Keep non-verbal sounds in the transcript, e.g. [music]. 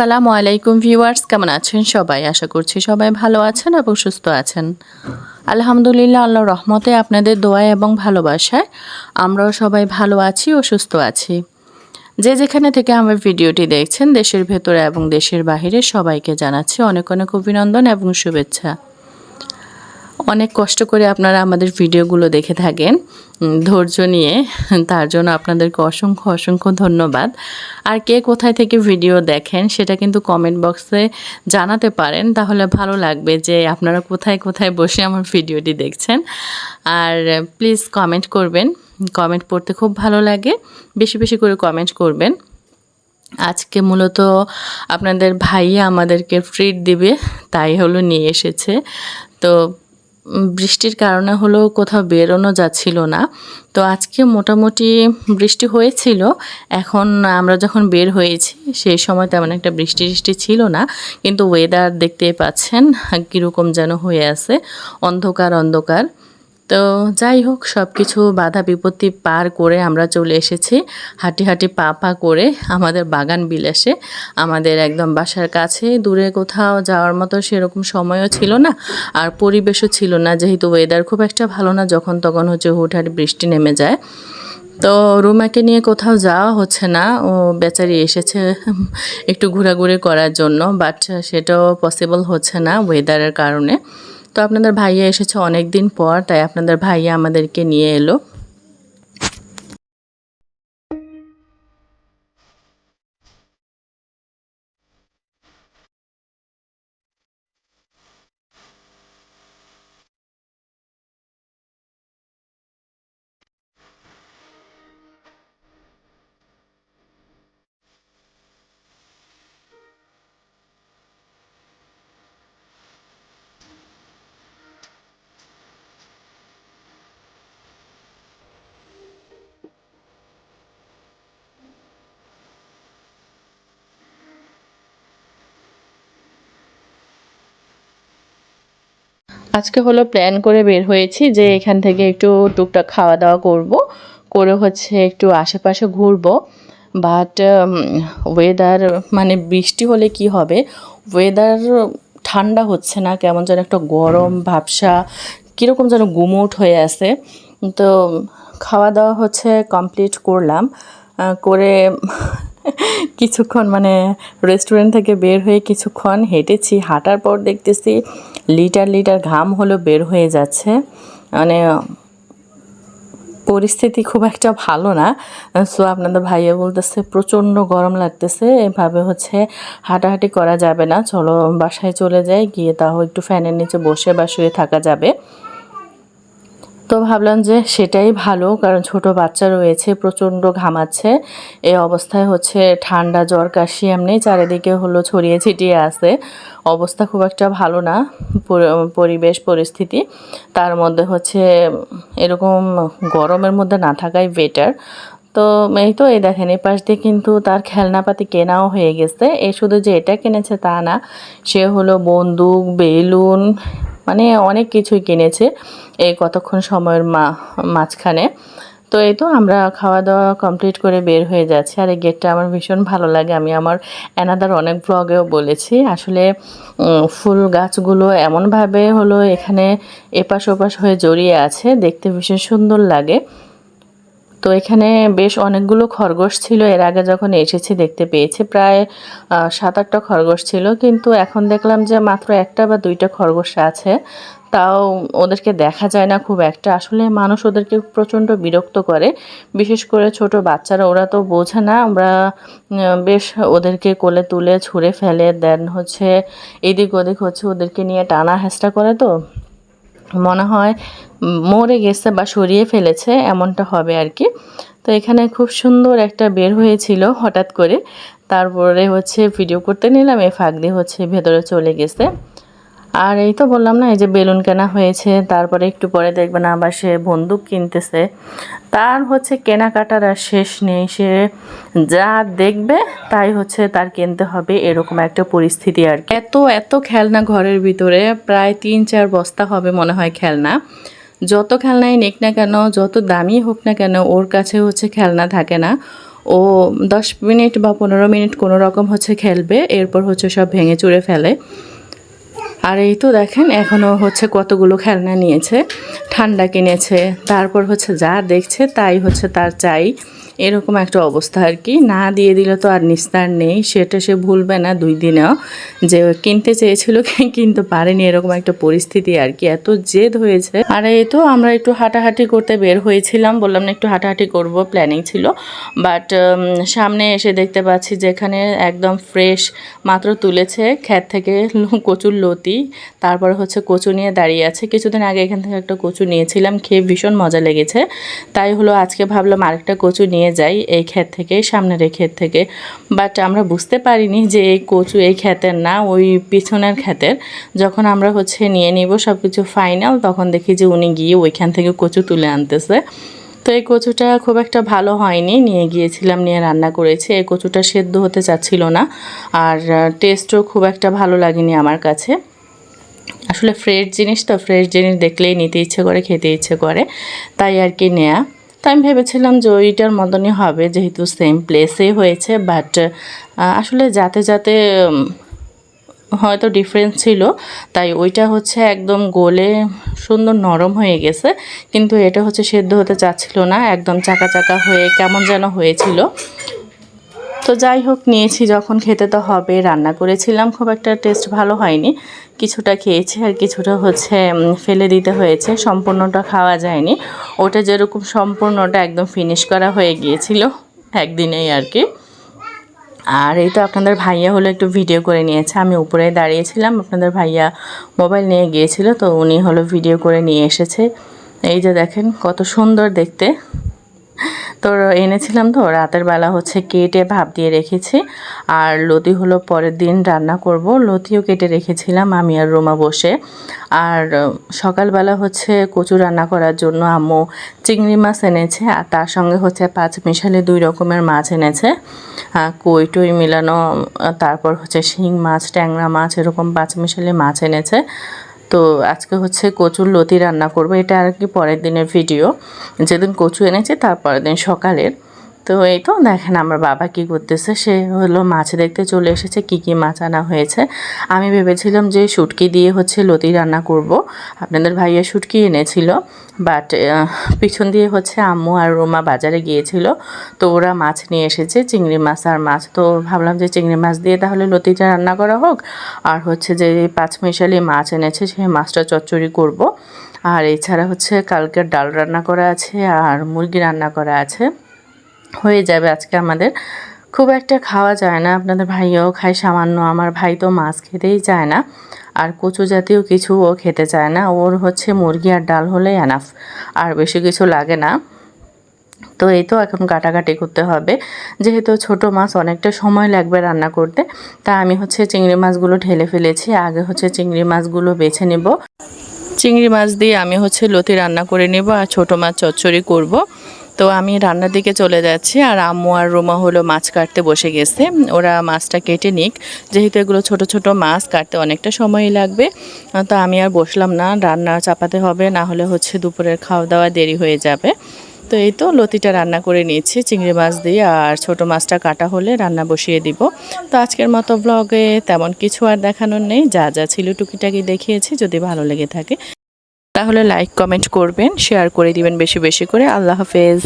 আসসালামু আলাইকুম ভিউয়ার্স, কেমন আছেন সবাই? আশা করছি সবাই ভালো আছেন এবং সুস্থ আছেন। আলহামদুলিল্লাহ আল্লাহ রহমতে আপনাদের দোয়া এবং ভালোবাসায় আমরাও সবাই ভালো আছি ও সুস্থ আছি। যে যেখানে থেকে আমার ভিডিওটি দেখছেন, দেশের ভেতরে এবং দেশের বাহিরে সবাইকে জানাচ্ছি অনেক অনেক অভিনন্দন এবং শুভেচ্ছা। অনেক কষ্ট করে আপনারা আমাদের ভিডিওগুলো দেখে থাকেন। ধৈর্য নিয়ে। তার জন্য আপনাদেরকে অসংখ্য অসংখ্য ধন্যবাদ। আর কে কোথায় থেকে ভিডিও দেখেন সেটা কিন্তু কমেন্ট বক্সে জানাতে পারেন। তাহলে ভালো লাগবে যে আপনারা কোথায় কোথায় বসে আমার ভিডিওটি দেখছেন। আর প্লিজ কমেন্ট করবেন। কমেন্ট পড়তে খুব ভালো লাগে। বেশি বেশি করে কমেন্ট করবেন। আজকে মূলত আপনাদের ভাইয়া আমাদেরকে ট্রিট দিবে, তাই হলো নিয়ে এসেছে। তো বৃষ্টির কারণে হলো কোথাও বেরোনো যাচ্ছিল না। তো আজকে মোটামুটি বৃষ্টি হয়েছিল। এখন আমরা যখন বের হয়েছি, সেই সময় তেমন একটা বৃষ্টি বৃষ্টি ছিল না। কিন্তু ওয়েদার দেখতে পাচ্ছেন, কীরকম যেন হয়ে আছে। অন্ধকার অন্ধকার। তো যাই হোক সব কিছু বাধা বিপত্তি পার করে আমরা চলে এসেছি। হাঁটি হাঁটি পা পা করে আমাদের বাগান বিলাসে। আমাদের একদম বাসার কাছে, দূরে কোথাও যাওয়ার মতো সেরকম সময়ও ছিল না আর পরিবেশও ছিল না। যেহেতু ওয়েদার খুব একটা ভালো না, যখন তখন হচ্ছে হুটহাট বৃষ্টি নেমে যায়। তো রুমাকে নিয়ে কোথাও যাওয়া হচ্ছে না। ও বেচারি এসেছে একটু ঘোরাঘুরি করার জন্য বাট সেটাও পসিবল হচ্ছে না ওয়েদারের কারণে। তো আপনাদের ভাইয়া এসেছে অনেক দিন পর তাই আপনাদের ভাইয়া আমাদেরকে নিয়ে এলো। আজকে হলো প্ল্যান করে বের হয়েছি যে এখান থেকে একটু টুকটাক খাওয়া দাওয়া করব করে হচ্ছে একটু আশেপাশে ঘুরবো। বাট ওয়েদার মানে বৃষ্টি হলে কি হবে? ওয়েদার ঠান্ডা হচ্ছে না কেমন যেন একটা গরম ভাবসা কীরকম যেন গুমোট হয়ে আছে। তো খাওয়া দাওয়া হচ্ছে কমপ্লিট করলাম। করে [laughs] কিছুক্ষণ মানে রেস্টুরেন্ট থেকে বের হয়ে কিছুক্ষণ হেঁটেছি, হাঁটার পর দেখতেছি লিটার লিটার ঘাম হলো বের হয়ে যাচ্ছে। মানে পরিস্থিতি খুব একটা ভালো না। সো আপনাদের ভাইয়া বলতেছে, প্রচণ্ড গরম লাগতেছে, এভাবে হচ্ছে হাঁটাহাঁটি করা যাবে না। চলো বাসায় চলে যাই, গিয়ে তাও একটু ফ্যানের নিচে বসে বা শুয়ে থাকা যাবে। তো ভাবলাম যে সেটাই ভালো, কারণ ছোট বাচ্চা রয়েছে, প্রচণ্ড ঘামাচ্ছে। এই অবস্থায় হচ্ছে ঠান্ডা, জ্বর, কাশি এমনি চারিদিকে হলো ছড়িয়ে ছিটিয়ে আছে। অবস্থা খুব একটা ভালো না পরিবেশ, পরিস্থিতি। তার মধ্যে হচ্ছে এরকম গরমের মধ্যে না থাকাই বেটার তো এই তো, এই দেখেন, এই পাশ দিয়ে কিন্তু তার খেলনাপাতি কেনাও হয়ে গেছে। এ শুধু যে এটা কিনেছে তা না, সে হলো বন্দুক, বেলুন মানে অনেক কিছুই কিনেছে এই কতক্ষণ সময়ের মা, মাঝখানে। তো এই তো আমরা খাওয়া দাওয়া কমপ্লিট করে বের হয়ে যাচ্ছি। আর এই গেটটা আমার ভীষণ ভালো লাগে। আমি আমার অ্যানাদার অনেক ব্লগেও বলেছি। আসলে ফুল গাছগুলো এমনভাবে হলো এখানে এপাশ ওপাশ হয়ে জড়িয়ে আছে। দেখতে ভীষণ সুন্দর লাগে। তো এখানে বেশ অনেকগুলো খরগোশ ছিল। এর আগে যখন এসেছি দেখতে পেয়েছি, প্রায় সাত আটটা খরগোশ ছিল। কিন্তু এখন দেখলাম যে মাত্র একটা বা দুইটা খরগোশ আছে। তাও ওদেরকে দেখা যায় না খুব একটা। আসলে মানুষ ওদেরকে প্রচণ্ড বিরক্ত করে। বিশেষ করে ছোট বাচ্চারা, ওরা তো বোঝে না। আমরা বেশ ওদেরকে কোলে তুলে ছুঁড়ে ফেলে, দেন হচ্ছে এদিক ওদিক হচ্ছে ওদেরকে নিয়ে টানা হেঁচড়া করে তো। মনে হয় মরে গেছে বা সরিয়ে ফেলেছে, এমনটা হবে আর কি তো এখানে খুব সুন্দর একটা বের হয়েছিল হঠাৎ করে। তারপরে হচ্ছে ভিডিও করতে নিলাম এ ফাঁক দিয়ে হচ্ছে ভেতরে চলে গেছে। আর এই তো বললাম না, এই যে বেলুন কেনা হয়েছে, তারপরে একটু পরে দেখবেন আবার সে বন্দুক কিনতেছে। তার হচ্ছে কেনাকাটার আর শেষ নেই, সে যা দেখবে তাই হচ্ছে তার কিনতে হবে, এরকম একটা পরিস্থিতি আর এত এত খেলনা ঘরের ভিতরে প্রায় তিন চার বস্তা হবে মনে হয় খেলনা। যত খেলনাই নিক না কেন, যত দামি হোক না কেন, ওর কাছে হচ্ছে খেলনা থাকে না। ও দশ মিনিট বা পনেরো মিনিট কোনো রকম হচ্ছে খেলবে, এরপর হচ্ছে সব ভেঙে চুরে ফেলে। আর এই তো দেখেন এখনও হচ্ছে কতগুলো খেলনা নিয়েছে, ঠান্ডা কিনেছে, তারপর হচ্ছে যা দেখছে তাই হচ্ছে তার চাই। এরকম একটা অবস্থা আর কি। না দিয়ে দিলে তো আর নিস্তার নেই। সেটা সে ভুলবে না দুই দিনেও। যে কিনতে চেয়েছিল [laughs] কিন্তু পারেনি এরকম একটা পরিস্থিতি আর কি। এত জেদ হয়েছে। আর এই তো আমরা একটু হাঁটাহাঁটি করতে বের হয়েছিলাম। বললাম না একটু হাঁটাহাঁটি করব প্ল্যানিং ছিল। বাট সামনে এসে দেখতে পাচ্ছি যেখানে একদম ফ্রেশ মাত্র তুলেছে। ক্ষেত থেকে [laughs] কচুর লতি। তারপর হচ্ছে কচু নিয়ে দাঁড়িয়ে আছে। কিছুদিন আগে এখান থেকে একটা কচু নিয়েছিলাম। খেয়ে ভীষণ মজা লেগেছে। তাই হলো আজকে ভাবলাম আরেকটা কচু নিয়ে যাই এই ক্ষেত থেকে, সামনের এই ক্ষেত থেকে। বাট আমরা বুঝতে পারিনি যে এই কচু এই ক্ষেতের না, ওই পিছনের ক্ষেতের। যখন আমরা হচ্ছে নিয়ে নিব সব কিছু ফাইনাল তখন দেখি যে উনি গিয়ে ওইখান থেকে কচু তুলে আনতেছে। তো এই কচুটা খুব একটা ভালো হয়নি, নিয়ে গিয়েছিলাম, নিয়ে রান্না করেছি। এই কচুটা সেদ্ধ হতে চাচ্ছিল না, আর টেস্টও খুব একটা ভালো লাগেনি আমার কাছে। আসলে ফ্রেশ জিনিস তো ফ্রেশ জিনিস দেখলেই নিতে ইচ্ছে করে, খেতে ইচ্ছে করে। তাই আর কি নেয়া। তো আমি ভেবেছিলাম যে ওইটার মতনই হবে, যেহেতু সেম প্লেসে হয়েছে বাট আসলে যাতে যাতে হয়তো ডিফারেন্স ছিল, তাই ওইটা হচ্ছে একদম গোলে সুন্দর নরম হয়ে গেছে, কিন্তু এটা হচ্ছে সেদ্ধ হতে চাচ্ছিল না, একদম চাকা চাকা হয়ে কেমন যেন হয়েছিল। তো যাই হোক, নিয়েছি যখন খেতে তো হবে। রান্না করেছিলাম, খুব একটা টেস্ট ভালো হয়নি। কিছুটা খেয়েছি আর কিছুটা হচ্ছে ফেলে দিতে হয়েছে। সম্পূর্ণটা খাওয়া যায়নি। ওটা যেরকম সম্পূর্ণটা একদম ফিনিশ করা হয়ে গিয়েছিল একদিনেই আর কি। আর এই তো আপনাদের ভাইয়া হলো একটু ভিডিও করে নিয়েছে। আমি উপরে দাঁড়িয়েছিলাম, আপনাদের ভাইয়া মোবাইল নিয়ে গিয়েছিল, তো উনি হলো ভিডিও করে নিয়ে এসেছে। এই যে দেখেন, কত সুন্দর দেখতে। তো এনেছিলাম তো, রাতের বেলা হচ্ছে কেটে ভাপ দিয়ে রেখেছি। আর লতি হলো পরের দিন রান্না করব, লতিও কেটে রেখেছিলাম আমি আর রোমা বসে। আর সকালবেলা হচ্ছে কচু রান্না করার জন্য আম্মু চিংড়ি মাছ এনেছে, আর তার সঙ্গে হচ্ছে পাঁচ মিশালি দুই রকমের মাছ এনেছে। কই টই মিলানো তারপর হচ্ছে শিং মাছ, ট্যাংরা মাছ, এরকম পাঁচ মিশালি মাছ এনেছে। তো আজকে হচ্ছে কচুর লতি রান্না করব। এটা আর কি পরের দিনের ভিডিও যেদিন কচু এনেছে তার পরের দিন সকালের। তো এই তো দেখেন আমার বাবা কি করতেছে, সে হলো মাছ দেখতে চলে এসেছে, কি কি মাছ আনা হয়েছে। আমি ভেবেছিলাম যে শুটকি দিয়ে হচ্ছে লতি রান্না করব। আপনাদের ভাইয়া শুটকি এনেছিল বাট পিছন দিয়ে হচ্ছে আম্মু আর রোমা বাজারে গিয়েছিল, তো ওরা মাছ নিয়ে এসেছে, চিংড়ি মাছ আর মাছ। তো ভাবলাম যে চিংড়ি মাছ দিয়ে তাহলে লতিটা রান্না করা হোক, আর হচ্ছে যে পাঁচমিশালি মাছ এনেছে, সেই মাছটা চচ্চড়ি করব। আর এছাড়া হচ্ছে কালকের ডাল রান্না করা আছে, আর মুরগি রান্না করা আছে। হয়ে যাবে আজকে আমাদের। খুব একটা খাওয়া যায় না, আপনাদের ভাইও খায় সামান্য, আমার ভাই তো মাছ খেতেই চায় না। আর কচু জাতীয় কিছু ও খেতে চায় না, ওর হচ্ছে মুরগি আর ডাল হলেই এনাফ আর বেশি কিছু লাগে না। তো এই তো এখন কাটাকাটি করতে হবে। যেহেতু ছোট মাছ অনেকটা সময় লাগবে রান্না করতে তা আমি হচ্ছে চিংড়ি মাছগুলো ঢেলে ফেলেছি, আগে হচ্ছে চিংড়ি মাছগুলো বেছে নেব। চিংড়ি মাছ দিয়ে আমি হচ্ছে লতি রান্না করে নেব আর ছোট মাছ চচ্চড়ি করব। তো আমি রান্নার দিকে চলে যাচ্ছি, আর আম্মু আর রুমা হলো মাছ কাটতে বসে গেছে। ওরা মাছটা কেটে নিক। যেহেতু এগুলো ছোট ছোট মাছ, কাটতে অনেকটা সময় লাগবে। তো আমি আর বসলাম না, রান্না চাপাতে হবে, না হলে হচ্ছে দুপুরের খাওয়া দাওয়া দেরি হয়ে যাবে। তো এই তো লতিটা রান্না করে নিয়েছি, চিংড়ি মাছ দিয়ে, আর ছোট মাছটা কাটা হলে রান্না বসিয়ে দিব। তো আজকের মতো ব্লগে তেমন কিছু আর দেখানোর নেই, যা যা ছিল টুকিটাকি দেখিয়েছি, যদি ভালো লেগে থাকে। তাহলে লাইক কমেন্ট করবেন শেয়ার করে দিবেন বেশি বেশি করে। আল্লাহ হাফেজ।